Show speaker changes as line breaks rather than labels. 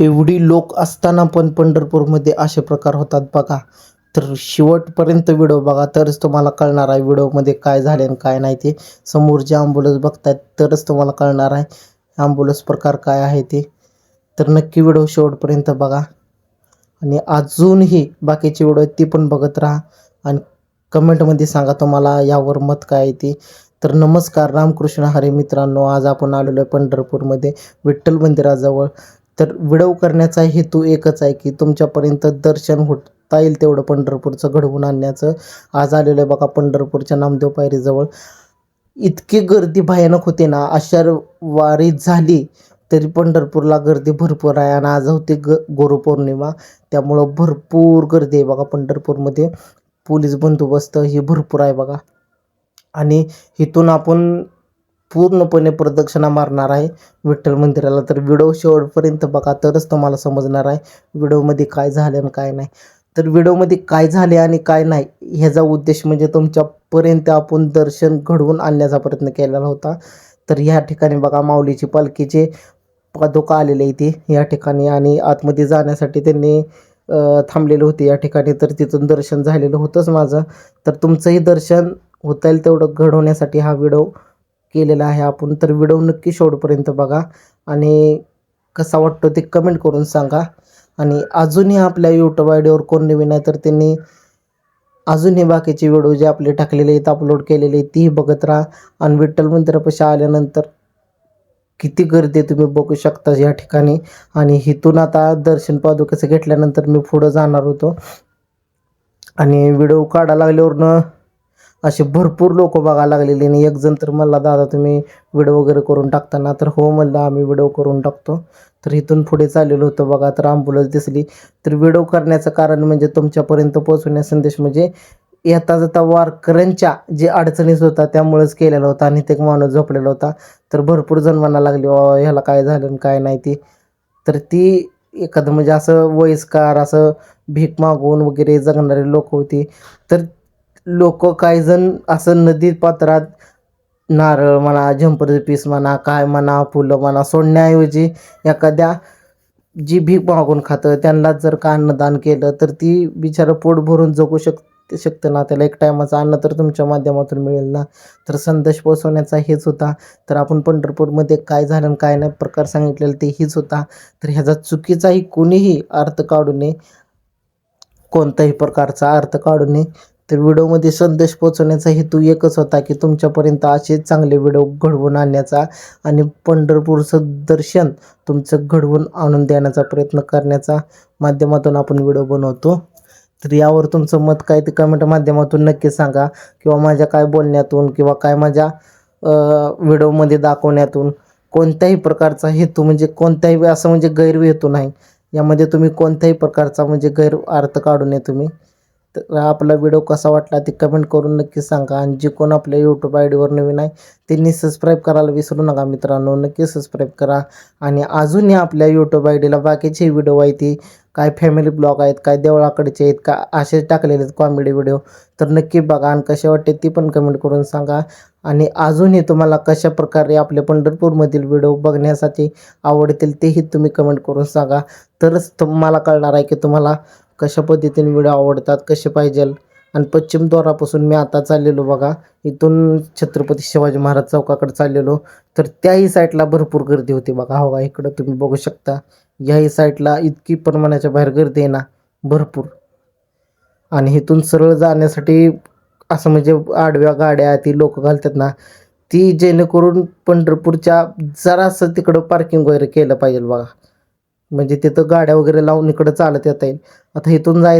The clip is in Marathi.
एवढी लोक असताना पण पंढरपूरमध्ये असे प्रकार होतात बघा. तर शेवटपर्यंत व्हिडिओ बघा तरच तुम्हाला कळणार आहे व्हिडिओमध्ये काय झाले आणि काय नाही ते. समोर जे ॲम्ब्युलन्स बघतायत तरच तुम्हाला कळणार आहे ॲम्ब्युलन्स प्रकार काय आहे ते. तर नक्की व्हिडिओ शेवटपर्यंत बघा. आणि अजूनही बाकीचे व्हिडिओ आहेत ती पण बघत राहा. आणि कमेंटमध्ये सांगा तुम्हाला यावर मत काय आहे ते. तर नमस्कार रामकृष्ण हरे मित्रांनो. आज आपण आलेलो आहे पंढरपूरमध्ये विठ्ठल मंदिराजवळ. तर व्हिडिओ करण्याचा हेतू एकच आहे की तुमच्यापर्यंत दर्शन होता येईल तेवढं पंढरपूरचं घडवून आणण्याचं. आज आलेलं आहे बघा पंढरपूरच्या नामदेव पायरीजवळ. इतकी गर्दी भयानक होती ना आषाढ वारी झाली तरी पंढरपूरला गर्दी भरपूर आहे आणि आज होती ग गुरुपौर्णिमा त्यामुळं भरपूर गर्दी आहे बघा पंढरपूरमध्ये. पोलीस बंदोबस्त ही भरपूर आहे बघा. आणि इथून आपण पूर्णपणे प्रदक्षिणा मारणार आहे. विठ्ठल मंदिराला तर व्हिडिओ शेवटपर्यंत बघा तरच तुम्हाला समजणार आहे व्हिडिओमध्ये काय झालं आणि काय नाही. तर व्हिडिओमध्ये काय झाले आणि काय नाही ह्याचा उद्देश म्हणजे तुमच्यापर्यंत आपण दर्शन घडवून आणण्याचा प्रयत्न केलेला होता. तर ह्या ठिकाणी बघा माऊलीची पालखीचे पादुका आलेले इथे या ठिकाणी आणि आतमध्ये जाण्यासाठी त्यांनी थांबलेले होते या ठिकाणी. तर तिथून दर्शन झालेलं होतंच माझं. तर तुमचंही दर्शन होता येईल तेवढं घडवण्यासाठी हा व्हिडिओ केलेला आहे. आपण तर व्हिडिओ नक्की शेवटपर्यंत बघा आणि कसा वाटतो ते कमेंट करून सांगा. आणि अजूनही आपल्या यूट्यूब आयडीवर कोण नवीन आहे तर त्यांनी अजूनही बाकीचे व्हिडिओ जे आपले टाकलेले आहेत अपलोड केलेले आहेत तीही बघत राहा. आणि विठ्ठल मंदिरापाशी आल्यानंतर किती गर्दी तुम्ही बघू शकता या ठिकाणी. आणि इथून आता दर्शन पादुकाचं घेतल्यानंतर मी पुढं जाणार होतो. आणि व्हिडिओ काढा लागल्यावरनं असे भरपूर लोक बघायला लागलेले आणि एकजण तर मला दादा तुम्ही व्हिडिओ वगैरे करून टाकताना तर हो म्हणलं आम्ही व्हिडिओ करून टाकतो. तर इथून पुढे चाललेलो होतं बघा तर ॲम्ब्युलन्स दिसली. तर व्हिडिओ करण्याचं कारण म्हणजे तुमच्यापर्यंत पोहोचवण्या संदेश म्हणजे येता जाता वारकऱ्यांच्या जे अडचणीच होता त्यामुळेच केलेला होता आणि ते एक माणूस झोपलेला होता. तर भरपूर जण म्हणायला लागली ह्याला काय झालं आणि काय नाही ते. तर ती एखादं म्हणजे असं वयस्कार असं भीक मागून वगैरे जगणारे लोक होती. तर लोक काही जण असं नदी पात्रात नारळ म्हणा झंपरचे पीस म्हणा काय म्हणा फुलं म्हणा सोडण्याऐवजी एखाद्या जी भीक मागून खातं त्यांना जर का अन्नदान केलं तर ती बिचारं पोट भरून जगू शक शकतं ना. त्याला एक टायमाचं अन्न तर तुमच्या माध्यमातून मिळेल ना. तर संदेश पोचवण्याचा हेच होता. तर आपण पंढरपूरमध्ये काय झालं काय नाही प्रकार सांगितलेलं ते हीच होता. तर ह्याचा चुकीचाही कोणीही अर्थ काढू नये. कोणत्याही प्रकारचा अर्थ काढू नये. तर व्हिडिओमध्ये संदेश पोचवण्याचा हेतू एकच होता की तुमच्यापर्यंत असे चांगले व्हिडिओ घडवून आणण्याचा आणि पंढरपूरचं दर्शन तुमचं घडवून आणून देण्याचा प्रयत्न करण्याचा माध्यमातून आपण व्हिडिओ बनवतो. तर यावर तुमचं मत काय ते कमेंट माध्यमातून नक्की सांगा किंवा माझ्या काय बोलण्यातून किंवा काय माझ्या व्हिडिओमध्ये दाखवण्यातून कोणत्याही प्रकारचा हेतू म्हणजे कोणत्याही असं म्हणजे गैरहेतू नाही. यामध्ये तुम्ही कोणत्याही प्रकारचा म्हणजे गैर अर्थ काढू नये तुम्ही. तर आपला व्हिडिओ कसा वाटला ते कमेंट करून नक्की सांगा. आणि जे कोण आपल्या यूट्यूब आय डीवर नवीन आहे त्यांनी सबस्क्राईब करायला विसरू नका मित्रांनो. नक्की सबस्क्राईब करा. आणि अजूनही आपल्या यूट्यूब आय डीला बाकीचे व्हिडिओ आहे ती काय फॅमिली ब्लॉग आहेत काय देवळाकडचे आहेत का असेच टाकलेले आहेत कॉमेडी व्हिडिओ तर नक्की बघा आणि कसे वाटते ती पण कमेंट करून सांगा. आणि अजूनही तुम्हाला कशा प्रकारे आपले पंढरपूरमधील व्हिडिओ बघण्यासाठी आवडतील तेही तुम्ही कमेंट करून सांगा. तरच तुम्हाला कळणार आहे की तुम्हाला कशा पद्धतीने व्हिडिओ आवडतात कसे पाहिजे? आणि पश्चिम द्वारापासून मी आता चाललेलो बघा. इथून छत्रपती शिवाजी महाराज चौकाकडे चाललेलो. तर त्याही साईडला भरपूर गर्दी होती बघा. हो का इकडं तुम्ही बघू शकता. याही साईडला इतकी प्रमाणाच्या बाहेर गर्दी आहे ना भरपूर. आणि इथून सरळ जाण्यासाठी असं म्हणजे आडव्या गाड्या ती लोक घालतात ना ती जेणेकरून पंढरपूरच्या जरासं तिकडं पार्किंग वगैरे केलं पाहिजे बघा. म्हणजे तिथं गाड्या वगैरे लावून इकडं चालत येता येईल. आता इथून जायचं